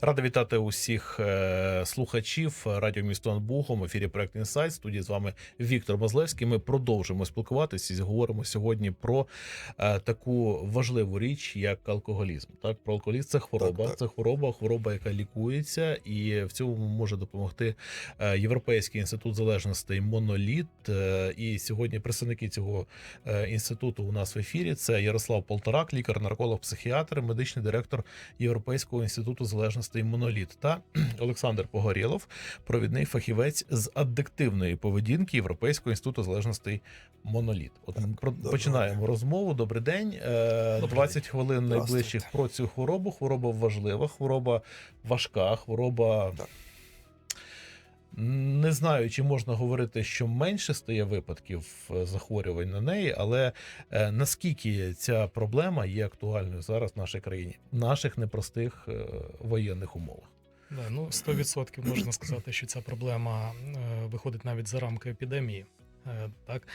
Рада вітати усіх е, слухачів радіо місто над Богом. Ефірі проект Інсайт. Студії з вами Віктор Базлевський. Ми продовжуємо спілкуватися і говоримо сьогодні про е, таку важливу річ, як алкоголізм. Так, про алкоголізм це хвороба. Так, так. Це хвороба, хвороба, яка лікується, і в цьому може допомогти е, Європейський інститут залежностей Моноліт. І сьогодні представники цього інституту у нас в ефірі. Це Ярослав Полторак, лікар, нарколог, психіатр, медичний директор Європейського інституту залежностей Моноліт та Олександр Погорєлов, провідний фахівець з аддиктивної поведінки Європейського інституту залежностей Моноліт. От про- починаємо розмову. Добрий день. Е, Добрий 20 хвилин найближчих про цю хворобу. Хвороба важлива, хвороба важка, хвороба. Не знаю, чи можна говорити, що менше стає випадків е, захворювань на неї, але е, наскільки ця проблема є актуальною зараз в нашій країні, в наших непростих е, воєнних умовах. Да, ну 100% можна сказати, що ця проблема виходить навіть за рамки епідемії. Так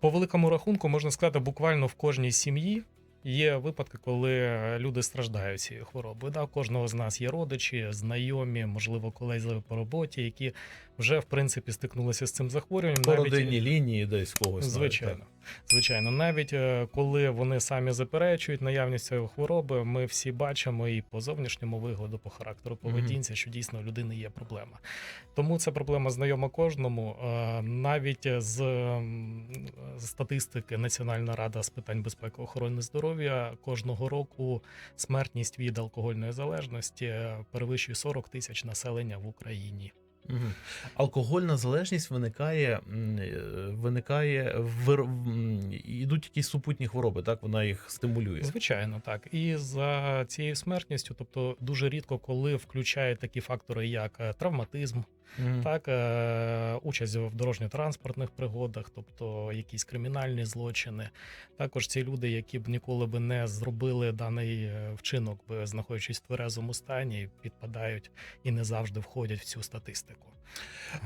по великому рахунку можна сказати, буквально в кожній сім'ї є випадки, коли люди страждають цією хворобою. Да, кожного з нас є родичі, знайомі, можливо, колеги по роботі, які вже в принципі стикнулися з цим захворюванням. По родинній лінії десь когось. Звичайно. Звичайно, навіть е, коли вони самі заперечують наявність цієї хвороби, ми всі бачимо і по зовнішньому вигляду, по характеру поведінці, що дійсно у людини є проблема. Тому ця проблема знайома кожному. Е, Навіть з статистики Національна рада з питань безпеки охорони здоров'я кожного року смертність від алкогольної залежності е, перевищує 40 тисяч населення в Україні. Алкогольна залежність виникає, е, виникає в м, ідуть якісь супутні хвороби, так вона їх стимулює. Звичайно, так. І за цією смертністю, тобто дуже рідко, коли включають такі фактори, як е, травматизм, Мгм. так, е, участь в дорожньо-транспортних пригодах, тобто якісь кримінальні злочини. Також ці люди, які б ніколи би не зробили даний е, вчинок, би знаходячись в тверезому стані, підпадають і не завжди входять в цю статистику.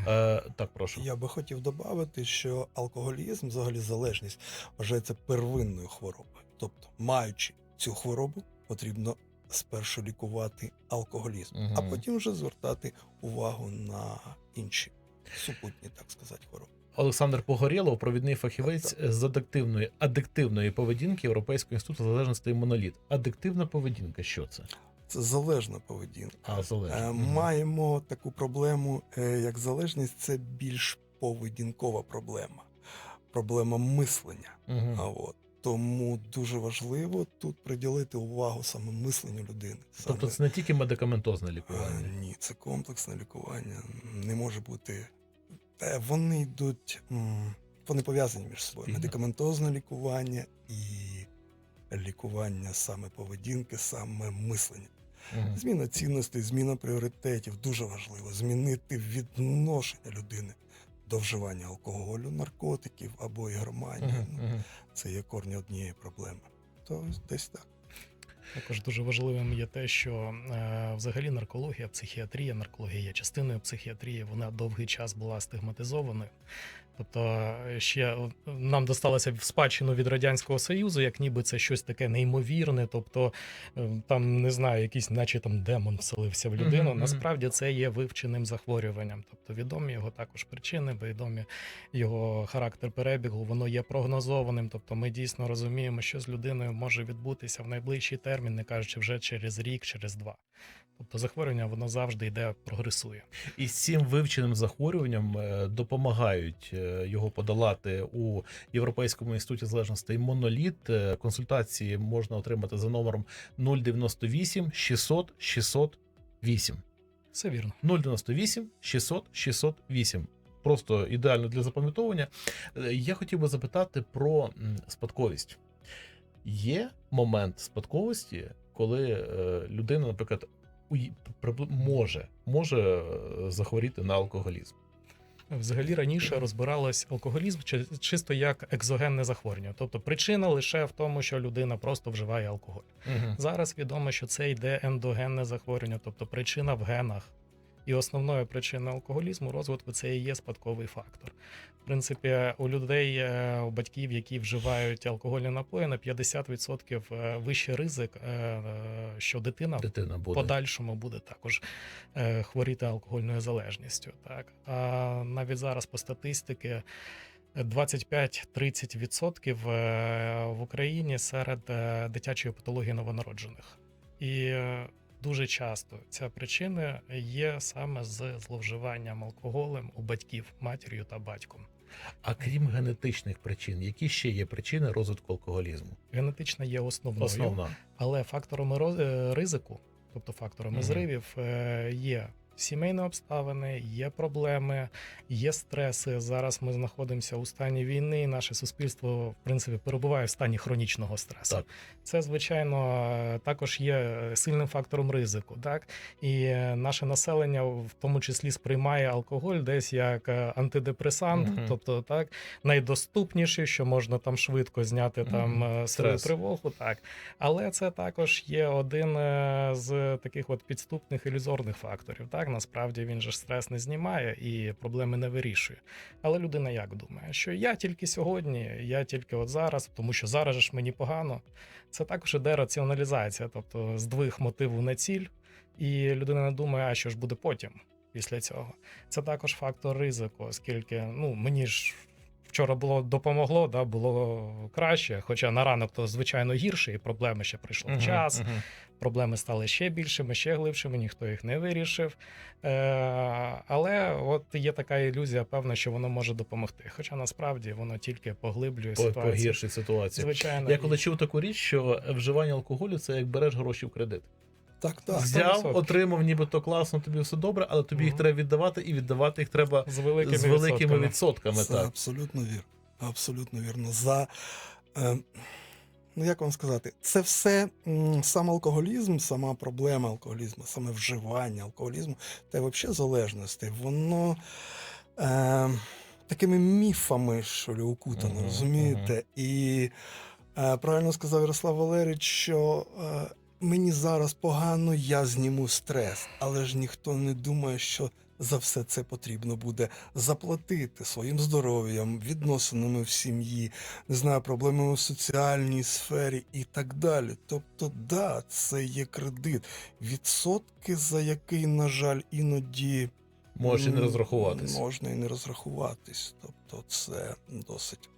Е, так, прошу. Я би хотів додати, що алкоголізм, взагалі залежність, вважається первинною хворобою. Тобто, маючи цю хворобу, потрібно спершу лікувати алкоголізм, а потім вже звертати увагу на інші супутні, так сказати, хвороби. Олександр Погорєлов, провідний фахівець з адиктивної адиктивної поведінки Європейського інституту залежності моноліт. Адиктивна поведінка, що це? Це залежна поведінка. А залежність. Е. Маємо таку проблему, е, як залежність, це більш поведінкова проблема, проблема мислення. Мгм. А от тому дуже важливо тут приділити увагу саме мисленню людини. Саме, Тобто це не тільки медикаментозне а, лікування. ні, це комплексне лікування. Не може бути. Вони йдуть, вони пов'язані між собою. Спільно. Медикаментозне лікування і лікування саме поведінки, саме мислення. Зміна цінностей, зміна пріоритетів дуже важливо. Змінити відношення людини до вживання алкоголю, наркотиків або ігроманії. Мгм. Ну, Мгм. це є корні однієї проблеми. То десь так. Також дуже важливим є те, що е, взагалі наркологія, психіатрія, наркологія є частиною психіатрії, вона довгий час була стигматизованою. Тобто, е, ще е, нам досталося в спадщину від радянського союзу, як ніби це щось таке неймовірне. Тобто, е, там не знаю, якийсь, наче там демон вселився в людину. Насправді це є вивченим захворюванням. Тобто відомі його також причини, відомі його характер перебігу, воно є прогнозованим. Тобто, ми дійсно розуміємо, що з людиною може відбутися в найближчий термін, не кажучи вже через рік, через два. Тобто захворювання воно завжди йде, прогресує. І з цим вивченим захворюванням допомагають його подолати у Європейському інституті залежностей моноліт. Е, Консультації можна отримати за номером 098 600 608. Все вірно. 098 600 608. Просто ідеально для запам'ятовування. Е, Я хотів би запитати про спадковість. Є момент спадковості, коли е, людина, наприклад, може, може е, захворіти на алкоголізм. Взагалі раніше розбиралось алкоголізм чи- чисто як екзогенне захворювання. Тобто причина лише в тому, що людина просто вживає алкоголь. Угу. Зараз відомо, що це йде ендогенне захворювання, тобто причина в генах. І основною причиною алкоголізму розвитку це і є спадковий фактор. В принципі, у людей, е, у батьків, які вживають алкогольні напої, на 50% е, вищий ризик, е, що дитина Дитина буде. подальшому буде також хворіти алкогольною залежністю. Так а навіть зараз по статистиці 25-30% е, в Україні серед дитячої патології новонароджених. І дуже часто ця причина є саме з зловживанням алкоголем у батьків, матір'ю та батьком. А крім генетичних причин, які ще є причини розвитку алкоголізму? Генетична є основною, Основна. але факторами е, ризику, тобто факторами Мгм. зривів, е, є сімейні обставини, є проблеми, є стреси. Зараз ми знаходимося у стані війни. і Наше суспільство, в принципі, перебуває в стані хронічного стресу. Так. Це, звичайно, е, також є сильним фактором ризику. Так і е, наше населення, в тому числі, сприймає алкоголь десь як е, антидепресант, Мгм. тобто так найдоступніший, що можна там швидко зняти там е, свою Стрес. тривогу. Так, але це також є один е, з таких от підступних ілюзорних факторів. Так, насправді він же ж стрес не знімає і проблеми не вирішує. Але людина як думає, що я тільки сьогодні, я тільки от зараз, тому що зараз ж мені погано. Це також іде раціоналізація, тобто здвиг мотиву на ціль, і людина не думає, а що ж буде потім після цього. Це також фактор ризику, оскільки ну мені ж. Вчора було допомогло, да, було краще. Хоча на ранок то звичайно гірше, і проблеми ще прийшов Мгм, час мгм. Проблеми стали ще більшими, ще глибшими, ніхто їх не вирішив. Е, але от є така ілюзія, певна, що воно може допомогти. Хоча насправді воно тільки поглиблює По- ситуацію. Погіршить ситуацію. Звичайно, Я і- коли чув таку річ, що вживання алкоголю це як береш гроші в кредит. Так, так. Взяв, 100%. отримав, нібито класно, тобі все добре, але тобі їх треба віддавати, і віддавати їх треба з великими, з великими відсотками. відсотками. Це Так. абсолютно вірно. Абсолютно вірно. За, е, ну як вам сказати, це все сам алкоголізм, сама проблема алкоголізму, саме вживання алкоголізму та взагалі залежності, воно е, такими міфами, що ли, укутано, Мгм, розумієте? І е, правильно сказав Ярослав Валерійович, що е, мені зараз погано, я зніму стрес, але ж ніхто не думає, що за все це потрібно буде заплатити своїм здоров'ям, відносинами в сім'ї, не знаю, проблемами в соціальній сфері і так далі. Тобто, да, це є кредит, відсотки, за який, на жаль, іноді Може і не розрахуватись. Можна і не розрахуватись. Тобто, це досить,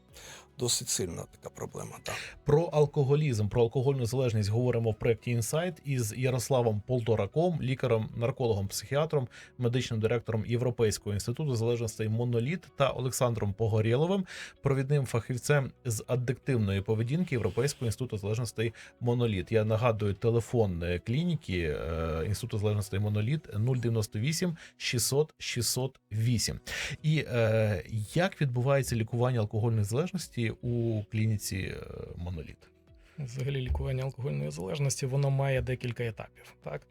досить сильна така проблема. Так. Про алкоголізм, про алкогольну залежність говоримо в проєкті Інсайт із Ярославом Полтораком, лікарем, наркологом, психіатром, медичним директором Європейського інституту залежностей Моноліт та Олександром Погорєловим, провідним фахівцем з аддиктивної поведінки Європейського інституту залежностей Моноліт. Я нагадую телефон е, клініки е, інституту залежностей Моноліт 098 600 608. І е, як відбувається лікування алкогольної залежності у клініці е, Моноліт? Взагалі лікування алкогольної залежності воно має декілька етапів. Так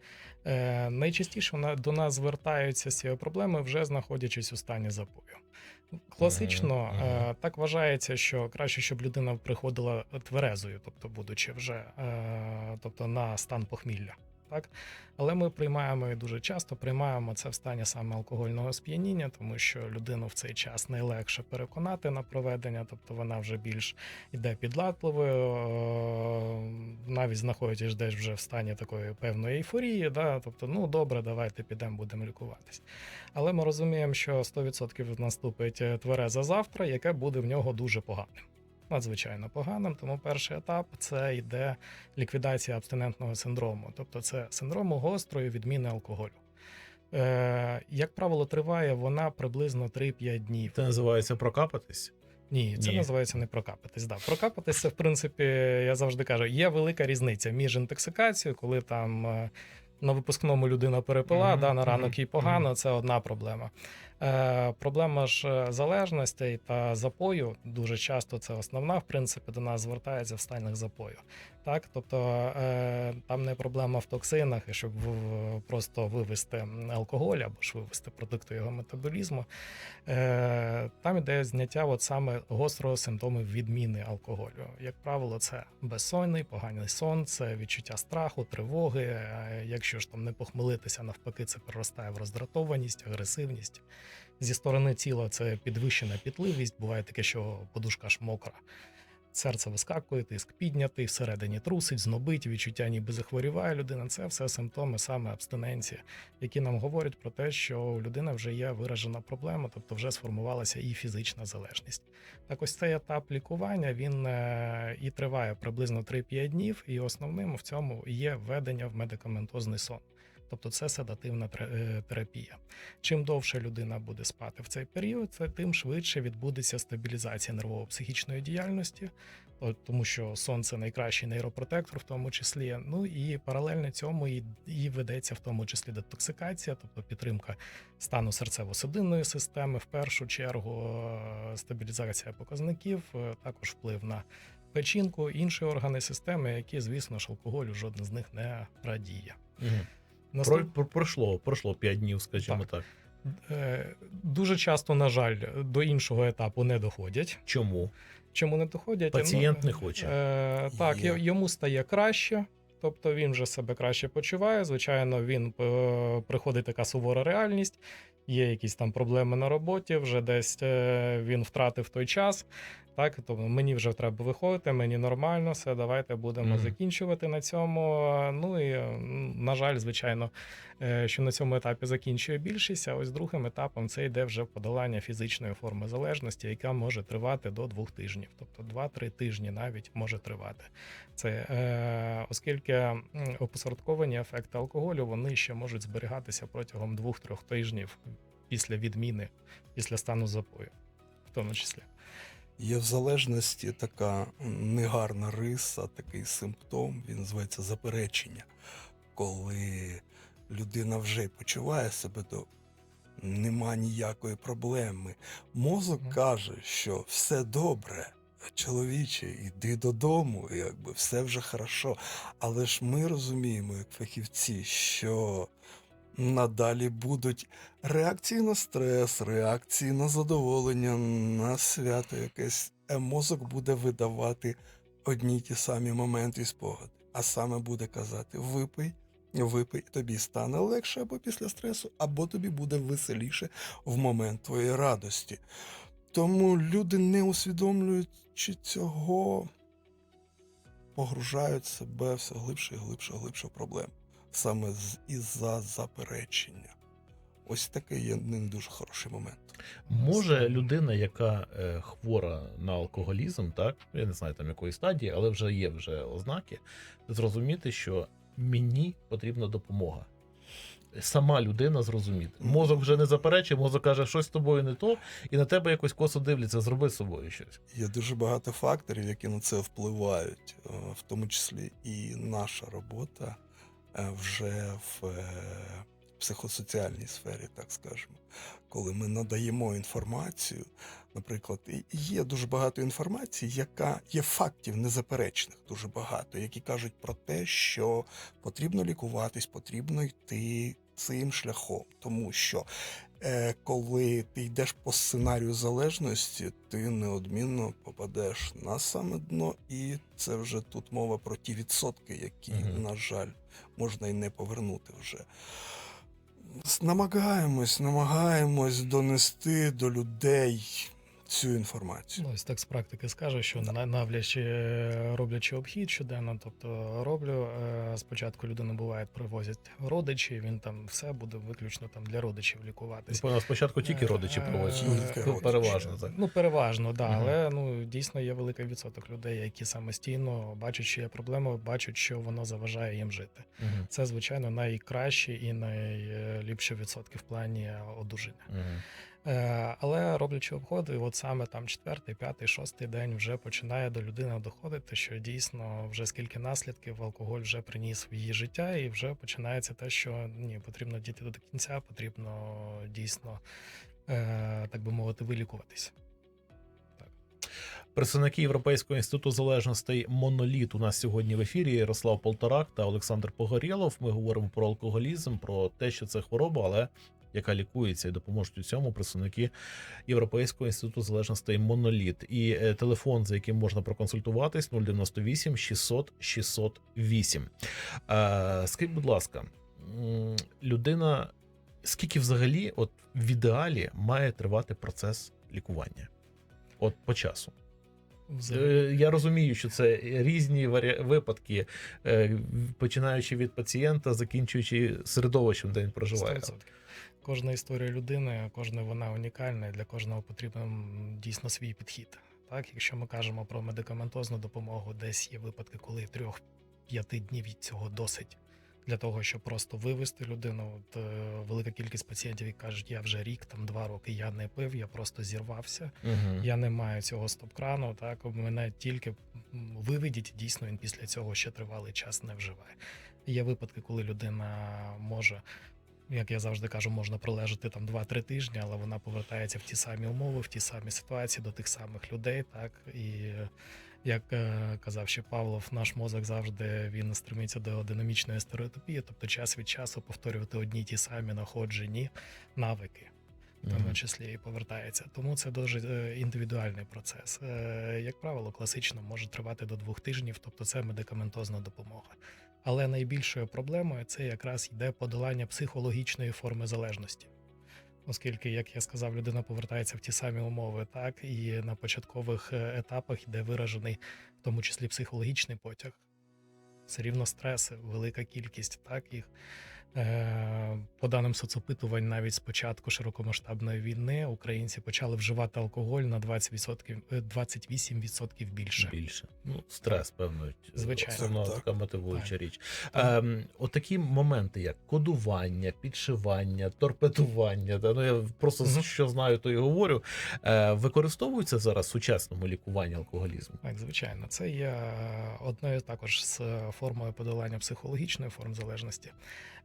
е, найчастіше на- до нас звертаються з цією проблемою, вже знаходячись у стані запою. Класично е, так вважається, що краще, щоб людина приходила тверезою, тобто будучи вже е, тобто на стан похмілля. Так, але ми приймаємо і дуже часто приймаємо це в стані саме алкогольного сп'яніння, тому що людину в цей час найлегше переконати на проведення, тобто вона вже більш іде підлатливою, навіть знаходячись десь вже в стані такої певної ейфорії, да, тобто, ну добре, давайте підемо, будемо лікуватись. Але ми розуміємо, що 100% наступить е, твереза завтра, яке буде в нього дуже поганим. Надзвичайно поганим, тому перший етап це йде ліквідація абстинентного синдрому, тобто це синдрому гострої відміни алкоголю. Е, як правило, триває вона приблизно 3-5 днів. Це називається прокапатись. Ні, це Ні. називається не прокапатись. Да. Прокапатись, це, в принципі, я завжди кажу, є велика різниця між інтоксикацією, коли там е, на випускному людина перепила, Мгм, да, на ранок їй погано, це одна проблема. Е, проблема ж е, залежностей та запою дуже часто це основна, в принципі, до нас звертається в станах запою. Так, тобто е, там не проблема в токсинах, щоб просто вивести алкоголь або ж вивести продукти його метаболізму. Там іде зняття от саме гострого симптому відміни алкоголю. Як правило, це безсонний, поганий сон, це відчуття страху, тривоги. Якщо ж там не похмелитися, навпаки, це переростає в роздратованість, агресивність. Зі сторони тіла це підвищена пітливість. Буває таке, що подушка аж мокра. Серце вискакує, тиск піднятий, всередині трусить, знобить, відчуття ніби захворіває людина. Це все симптоми саме абстиненції, які нам говорять про те, що у людини вже є виражена проблема, тобто вже сформувалася і фізична залежність. Так ось цей етап лікування він е, і триває приблизно 3-5 днів, і основним в цьому є введення в медикаментозний сон. Тобто це седативна е, терапія. Чим довше людина буде спати в цей період, це тим швидше відбудеться стабілізація нервово-психічної діяльності, тому що сон це найкращий нейропротектор, в тому числі. Ну і паралельно цьому і, і ведеться в тому числі детоксикація, тобто підтримка стану серцево-судинної системи, в першу чергу е, стабілізація показників, е, також вплив на печінку, інші органи системи, які, звісно ж, алкоголю жоден з них не радіє. Угу. Наступ- Про, про, пройшло, пройшло 5 днів, скажімо так. так. Дуже часто, на жаль, до іншого етапу не доходять. Чому? Чому не доходять? Пацієнт Ну, не хоче. Е, так, Є. йому стає краще, тобто він вже себе краще почуває. Звичайно, він е, приходить така сувора реальність. Є якісь там проблеми на роботі, вже десь е, він втратив той час. Так, тобто мені вже треба виходити, мені нормально, все, давайте будемо Мгм. закінчувати на цьому. Ну і на жаль, звичайно, е, що на цьому етапі закінчує більшість. А ось другим етапом це йде вже подолання фізичної форми залежності, яка може тривати до двох тижнів, тобто 2-3 тижні навіть може тривати. Це е, оскільки опосередковані ефекти алкоголю вони ще можуть зберігатися протягом 2-3 тижнів після відміни, після стану запою, в тому числі. Є в залежності така негарна риса, такий симптом, він називається заперечення. Коли людина вже почуває себе добре, нема ніякої проблеми. Мозок каже, що все добре. Чоловіче, іди додому, якби все вже хорошо. Але ж ми розуміємо, як фахівці, що надалі будуть реакції на стрес, реакції на задоволення, на свято якесь. Е, Мозок буде видавати одні й ті самі моменти і спогади. А саме буде казати: випий, випий, тобі стане легше або після стресу, або тобі буде веселіше в момент твоєї радості. Тому люди, не усвідомлюючи цього, погружають себе все глибше і глибше, глибше в проблему. Саме з- із-за заперечення. Ось такий є не дуже хороший момент. Може людина, яка е, хвора на алкоголізм, так я не знаю там якої стадії, але вже є вже ознаки, зрозуміти, що мені потрібна допомога. Сама людина зрозуміти. Мозок вже не заперечує, мозок каже, щось з тобою не то, і на тебе якось косо дивляться, зроби з собою щось. Є дуже багато факторів, які на це впливають, е, в тому числі і наша робота е, вже в е, психосоціальній сфері, так скажемо. Коли ми надаємо інформацію, наприклад, і є дуже багато інформації, яка є фактів незаперечних, дуже багато, які кажуть про те, що потрібно лікуватись, потрібно йти цим шляхом, тому що е, коли ти йдеш по сценарію залежності, ти неодмінно попадеш на саме дно, і це вже тут мова про ті відсотки, які, Мгм. на жаль, можна і не повернути вже. Намагаємось, намагаємось донести до людей цю інформацію. Ну, ось так з практики скажу, що на- навлячи, е, роблячи обхід щоденно, тобто роблю. е, Спочатку людину буває, привозять родичі, він там все буде виключно там для родичів лікуватись. Напевно, спочатку тільки родичі Е, проводять. Тільки Ну, родичі. переважно так. Ну, переважно, да, Мгм. але ну дійсно є великий відсоток людей, які самостійно бачать, що є проблема, бачать, що воно заважає їм жити. Мгм. Це звичайно найкращі і найліпші відсотки в плані одужання. Мгм. Е, Але роблячи обходи, от саме там четвертий, п'ятий, шостий день вже починає до людини доходити, що дійсно вже скільки наслідків алкоголь вже приніс в її життя, і вже починається те, що ні, потрібно дійти до кінця, потрібно дійсно, е, так би мовити, вилікуватись. Представники Європейського інституту залежностей Моноліт у нас сьогодні в ефірі. Ярослав Полторак та Олександр Погорєлов. Ми говоримо про алкоголізм, про те, що це хвороба, але яка лікується і допоможуть у цьому представники Європейського інституту залежностей Моноліт. І е, телефон, за яким можна проконсультуватись, 098 600 608. Е, скажіть, будь ласка, людина, скільки взагалі, от в ідеалі, має тривати процес лікування? От по часу. Е, Я розумію, що це різні випадки, е, починаючи від пацієнта, закінчуючи середовищем, де він проживає. 100%. Кожна історія людини, кожна вона унікальна, і для кожного потрібен дійсно свій підхід. Так, якщо ми кажемо про медикаментозну допомогу, десь є випадки, коли трьох-п'яти днів від цього досить для того, щоб просто вивести людину. От, е, велика кількість пацієнтів які кажуть, я вже рік, там два роки я не пив, я просто зірвався. Угу. Я не маю цього стоп-крану. Так мене тільки виведіть. Дійсно, він після цього ще тривалий час не вживає. Є випадки, коли людина може, як я завжди кажу, можна пролежати там 2-3 тижні, але вона повертається в ті самі умови, в ті самі ситуації до тих самих людей. Так і як е, казав ще Павлов, наш мозок завжди він стремиться до динамічної стереотипії, тобто час від часу повторювати одні ті самі находжені навики в тому числі і повертається. Тому це дуже е, індивідуальний процес. Е, Як правило, класично може тривати до двох тижнів, тобто це медикаментозна допомога. Але найбільшою проблемою це якраз йде подолання психологічної форми залежності. Оскільки, як я сказав, людина повертається в ті самі умови, так і на початкових е, етапах йде виражений, в тому числі психологічний потяг. Все рівно стреси, велика кількість, так їх. Е, По даним соцопитувань, навіть з початку широкомасштабної війни українці почали вживати алкоголь на 20%, е, 28% більше. Більше. Ну, стрес, певно, Звичайно. Так, так. така мотивуюча річ. Так. Ем, отакі моменти, як кодування, підшивання, торпедування, та, ну я просто Мгм. що знаю, то і говорю. Е, використовуються зараз в сучасному лікуванні алкоголізму. Так, звичайно, це є е, одною також з е, формою подолання психологічної форм залежності.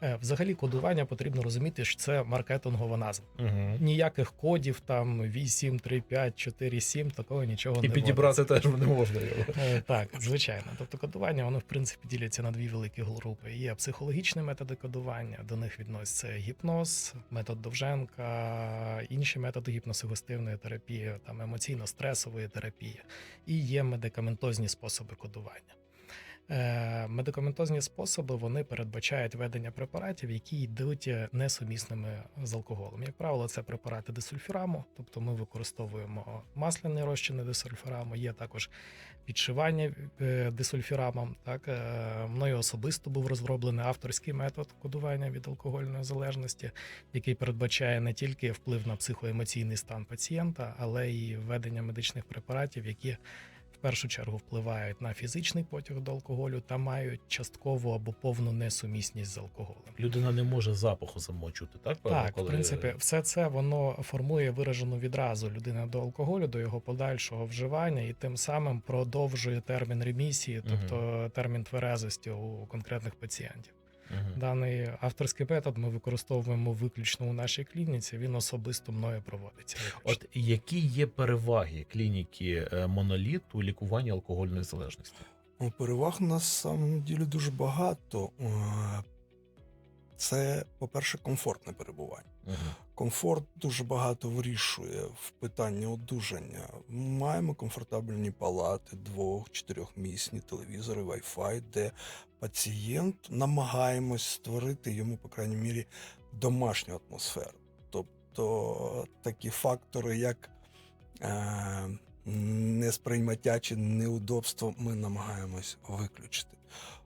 Е, Взагалі, кодування потрібно розуміти, що це маркетингова назва. Угу. Ніяких кодів там 8, 3, 5, 4, 7, такого нічого І не підібрати теж не можна. Е, Так, звичайно. Тобто кодування, воно в принципі діляться на дві великі групи. Є психологічні методи кодування, до них відносяться гіпноз, метод Довженка, інші методи гіпносугестивної терапії, там емоційно-стресової терапії, і є медикаментозні способи кодування. Е, Медикаментозні способи вони передбачають ведення препаратів, які йдуть е, несумісними з алкоголем. Як правило, це препарати десульфіраму, тобто ми використовуємо масляні розчини десульфіраму, є також підшивання е, десульфірамом. Так мною особисто був розроблений авторський метод кодування від алкогольної залежності, який передбачає не тільки вплив на психоемоційний стан пацієнта, але й введення медичних препаратів, які першу чергу впливають на фізичний потяг до алкоголю та мають часткову або повну несумісність з алкоголем. Людина не може запаху замочути, так? Так, коли- в принципі, все це воно формує виражену відразу людини до алкоголю, до його подальшого вживання, і тим самим продовжує термін ремісії, тобто термін тверезості у конкретних пацієнтів. Мгм. Даний авторський метод ми використовуємо виключно у нашій клініці. Він особисто мною проводиться. От які є переваги клініки е, моноліт у лікуванні алкогольної залежності? Ну, Переваг на самом ділі дуже багато. Це, по-перше, комфортне перебування. Мгм. Комфорт дуже багато вирішує в питанні одужання. Маємо комфортабельні палати, двох, чотирьохмісні телевізори, Wi-Fi, де пацієнт намагаємось створити йому, по крайній мірі, домашню атмосферу. Тобто такі фактори, як е, несприймаття чи неудобство, ми намагаємось виключити.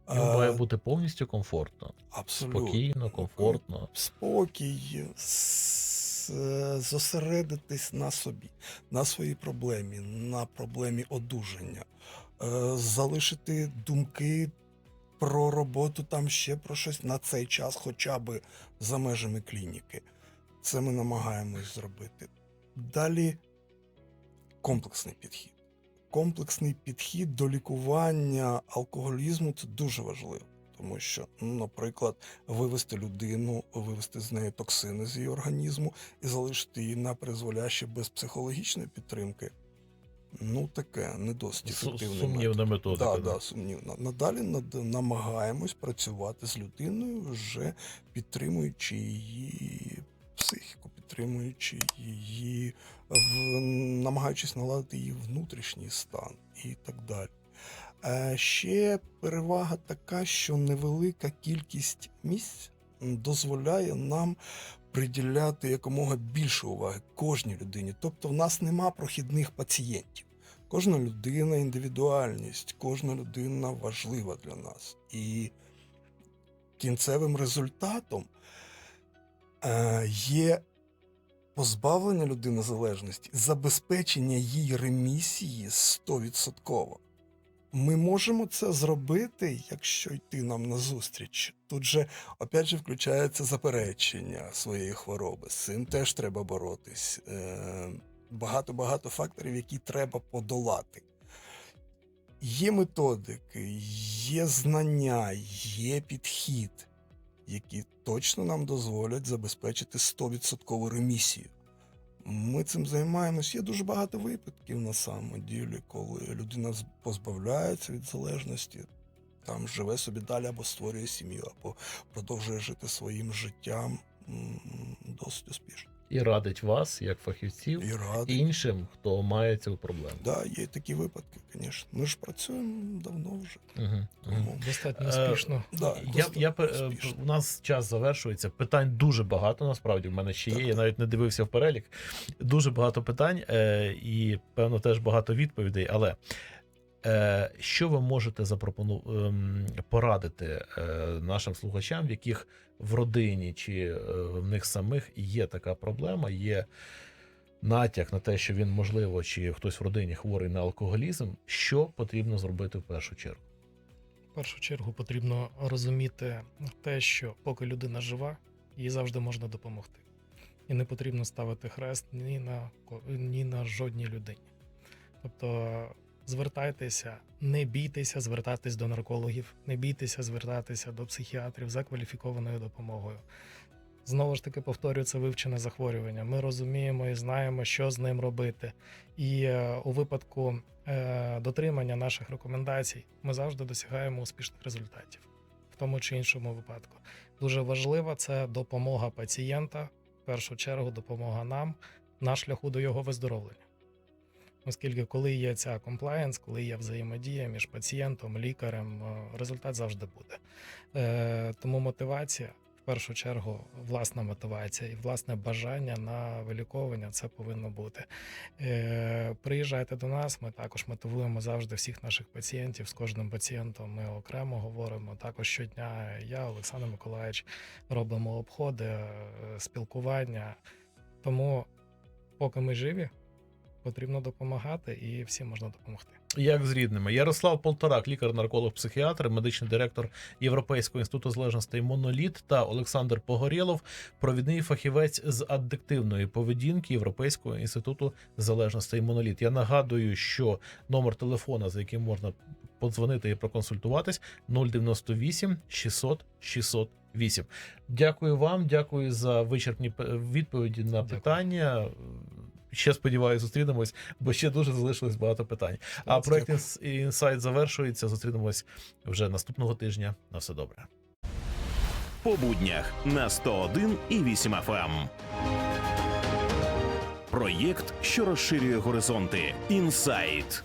Йому Е, має бути повністю комфортно, абсолютно. спокійно, комфортно. спокій, е, зосередитись на собі, на своїй проблемі, на проблемі одужання, е, залишити думки про роботу там ще про щось на цей час, хоча б за межами клініки. Це ми намагаємось зробити. Далі комплексний підхід. Комплексний підхід до лікування алкоголізму це дуже важливо. Тому що, ну, наприклад, вивести людину, вивести з неї токсини з її організму і залишити її на призволяще без психологічної підтримки. Ну, таке не досить ефективний Сумнівна методика. Да, да. да, сумнівна. Надалі над, намагаємось працювати з людиною, вже підтримуючи її психіку, підтримуючи її, намагаючись наладити її внутрішній стан і так далі. Е, ще перевага така, що невелика кількість місць дозволяє нам приділяти якомога більше уваги кожній людині. Тобто, в нас нема прохідних пацієнтів. Кожна людина індивідуальність, кожна людина важлива для нас. І кінцевим результатом е, є позбавлення людини залежності, забезпечення їй ремісії 100%. Ми можемо це зробити, якщо йти нам назустріч. Тут же, опять же, включається заперечення своєї хвороби. З цим теж треба боротись. Е, Багато-багато факторів, які треба подолати. Є методики, є знання, є підхід, які точно нам дозволять забезпечити 100% ремісію. Ми цим займаємось. Є дуже багато випадків на самому ділі, коли людина позбавляється від залежності, там живе собі далі або створює сім'ю, або продовжує жити своїм життям досить успішно. І радить вас, як фахівців, І радий. іншим, хто має цю проблему. Да, є такі випадки, звісно. Ми ж працюємо давно вже. Угу, угу. Тому, Достатньо Е, да, Я, я, е, успішно. у нас час завершується. Питань дуже багато. Насправді в мене ще є. Так, Я навіть не дивився в перелік. Дуже багато питань е, і певно теж багато відповідей. Але е, що ви можете запропонувати порадити е, нашим слухачам, в яких в родині чи е, в них самих є така проблема, є натяк на те, що він можливо, чи хтось в родині хворий на алкоголізм, що потрібно зробити в першу чергу? В першу чергу потрібно розуміти те, що поки людина жива, їй завжди можна допомогти. І не потрібно ставити хрест ні на, ні на жодній людині. Тобто звертайтеся, не бійтеся звертатись до наркологів, не бійтеся звертатися до психіатрів за кваліфікованою допомогою. Знову ж таки, повторюю, це вивчене захворювання. Ми розуміємо і знаємо, що з ним робити. І е, у випадку е, дотримання наших рекомендацій ми завжди досягаємо успішних результатів в тому чи іншому випадку. Дуже важлива це допомога пацієнта, в першу чергу, допомога нам на шляху до його виздоровлення. Оскільки, коли є ця комплаєнс, коли є взаємодія між пацієнтом, лікарем, результат завжди буде. Е, Тому мотивація, в першу чергу, власна мотивація і власне бажання на виліковування це повинно бути. Е, Приїжджайте до нас. Ми також мотивуємо завжди всіх наших пацієнтів. З кожним пацієнтом ми окремо говоримо. Також щодня я, Олександр Миколаївич, робимо обходи, е, спілкування. Тому, поки ми живі, потрібно допомагати, і всім можна допомогти. Як з рідними? Ярослав Полторак, лікар-нарколог, психіатр, медичний директор Європейського інституту залежностей Моноліт та Олександр Погорєлов, провідний фахівець з аддиктивної поведінки Європейського інституту залежностей Моноліт. Я нагадую, що номер телефона, за яким можна подзвонити і проконсультуватись, 098 600 608. Дякую вам, дякую за вичерпні відповіді на Дякую. питання. Ще сподіваюся, зустрінемось, бо ще дуже залишилось багато питань. А проект інсайт завершується. Зустрінемось вже наступного тижня. На все добре. по буднях на 101 і 8 FM. Проєкт, що розширює горизонти. Інсайт.